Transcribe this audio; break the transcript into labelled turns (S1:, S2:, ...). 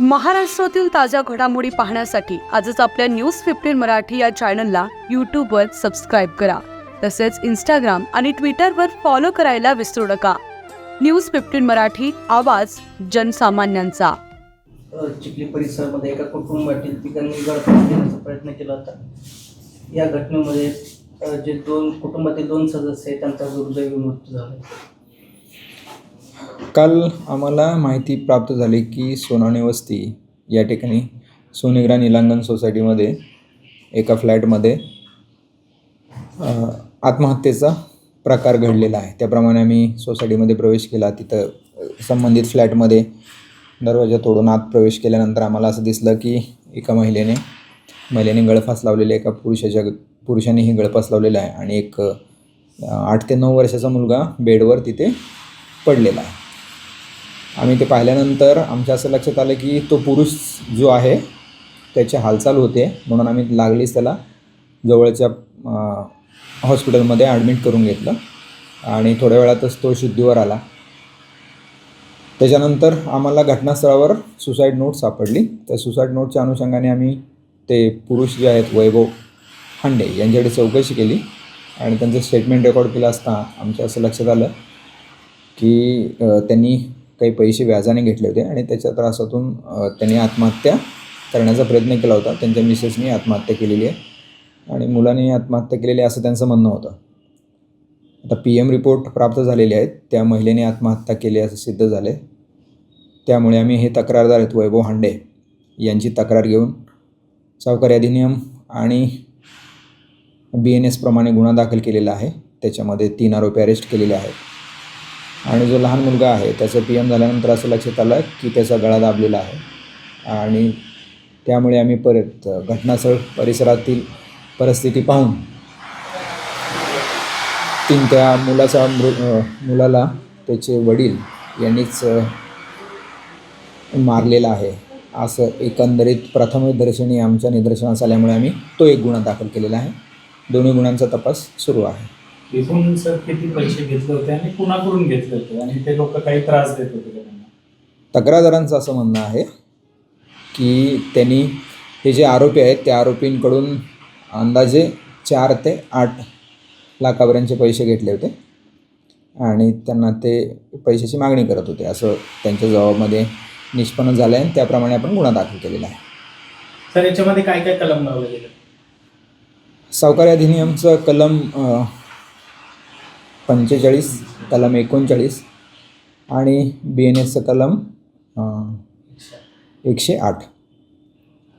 S1: महाराष्ट्रातील ताज्या घडामोडी पाहण्यासाठी आजच आपल्या न्यूज फिफ्टीन मराठी या चॅनलला यूट्यूबवर सबस्क्राईब करा. तसेच इंस्टाग्राम आणि ट्विटरवर फॉलो करायला विसरू नका. न्यूज फिफ्टीन मराठी आवाज जनसामान्यांचा.
S2: चिखली परिसरामध्ये एका कुटुंबातील तिघांनी गळफास घेण्याचा प्रयत्न केला होता. या घटनेमध्ये जे दोन कुटुंबातील दोन सदस्य आहेत त्यांचा दुर्दैवी मृत्यू झाला.
S3: काल आम्हाला माहिती प्राप्त झाली की सोनाणे वस्ती या ठिकाणी सोनेग्रा निलांगण सोसायटीमध्ये एका फ्लॅटमध्ये आत्महत्येचा प्रकार घडलेला आहे. त्याप्रमाणे आम्ही सोसायटीमध्ये प्रवेश केला. तिथं संबंधित फ्लॅटमध्ये दरवाजा तोडून आत प्रवेश केल्यानंतर आम्हाला असं दिसलं की एका महिलेने महिलेने गळफास लावलेले एका पुरुषाच्या पुरुषानेही गळफास लावलेला आहे आणि एक आठ ते नऊ वर्षाचा मुलगा बेडवर तिथे पडलेला आहे. आम्ही ते पाहिल्यानंतर आमच्या असं लक्षात आलं की तो पुरुष जो आहे त्याची हालचाल होते. म्हणून आम्ही लागलीच त्याला जवळच्या हॉस्पिटलमध्ये ॲडमिट करून घेतलं. आणि थोड्या वेळातच तो शुद्धीवर आला. त्याच्यानंतर आम्हाला घटनास्थळावर सुसाईड नोट सापडली. त्या सुसाईड नोटच्या अनुषंगाने आम्ही ते पुरुष जे आहेत वैभव हांडे यांच्याकडे चौकशी केली. आणि त्यांचं स्टेटमेंट रेकॉर्ड केलं असता आमच्या असं लक्षात आलं की त्यांनी काही पैसे व्याजाने घेतले होते आणि त्याच्या त्रासातून त्यांनी आत्महत्या करण्याचा प्रयत्न केला होता. त्यांच्या मिसेसनी आत्महत्या केलेली आहे. आणि मुलांनी आत्महत्या केलेली आहे असं त्यांचं म्हणणं होतं. आता पी एम रिपोर्ट प्राप्त झालेले आहेत. त्या महिलेने आत्महत्या केली असं सिद्ध झाले त्यामुळे आम्ही हे तक्रारदार आहेत वैभव हांडे यांची तक्रार घेऊन सावकारी अधिनियम आणि बी एन एसप्रमाणे गुन्हा दाखल केलेला आहे. त्याच्यामध्ये तीन आरोपी अरेस्ट केलेले आहेत. आणि जो लहान मुलगा आहे त्याचं पी एम झाल्यानंतर असं लक्षात आलं की त्याचा गळा दाबलेला आहे. आणि त्यामुळे आम्ही परत घटनास्थळ परिसरातील परिस्थिती पाहून तीन त्या मुलाचा मृ मुलाला त्याचे वडील यांनीच मारलेला आहे. असं एकंदरीत प्रथमदर्शनी आमच्या निदर्शनास आल्यामुळे आम्ही तो एक गुन्हा दाखल केलेला आहे. दोन्ही गुणांचा तपास सुरू आहे.
S4: एकूण सर किती पैसे घेतले होते आणि कुणाकडून घेतले होते? आणि ते लोक काही त्रास देत होते का त्यांना?
S3: तक्रारदारांचं असं म्हणणं आहे की त्यांनी हे जे आरोपी आहेत त्या आरोपींकडून अंदाजे चार ते आठ लाखापर्यंतचे पैसे घेतले होते आणि त्यांना ते पैशाची मागणी करत होते. असं त्यांच्या जबाबामध्ये निष्पन्न झालं आहे आणि त्याप्रमाणे आपण गुन्हा दाखल केलेला आहे.
S4: सर याच्यामध्ये काय काय कलम लावलं गेलं?
S3: सावकारी अधिनियमचं कलम पंचेचाळीस कलम एकोणचाळीस आणि बी एन एसचं कलम एकशे आठ.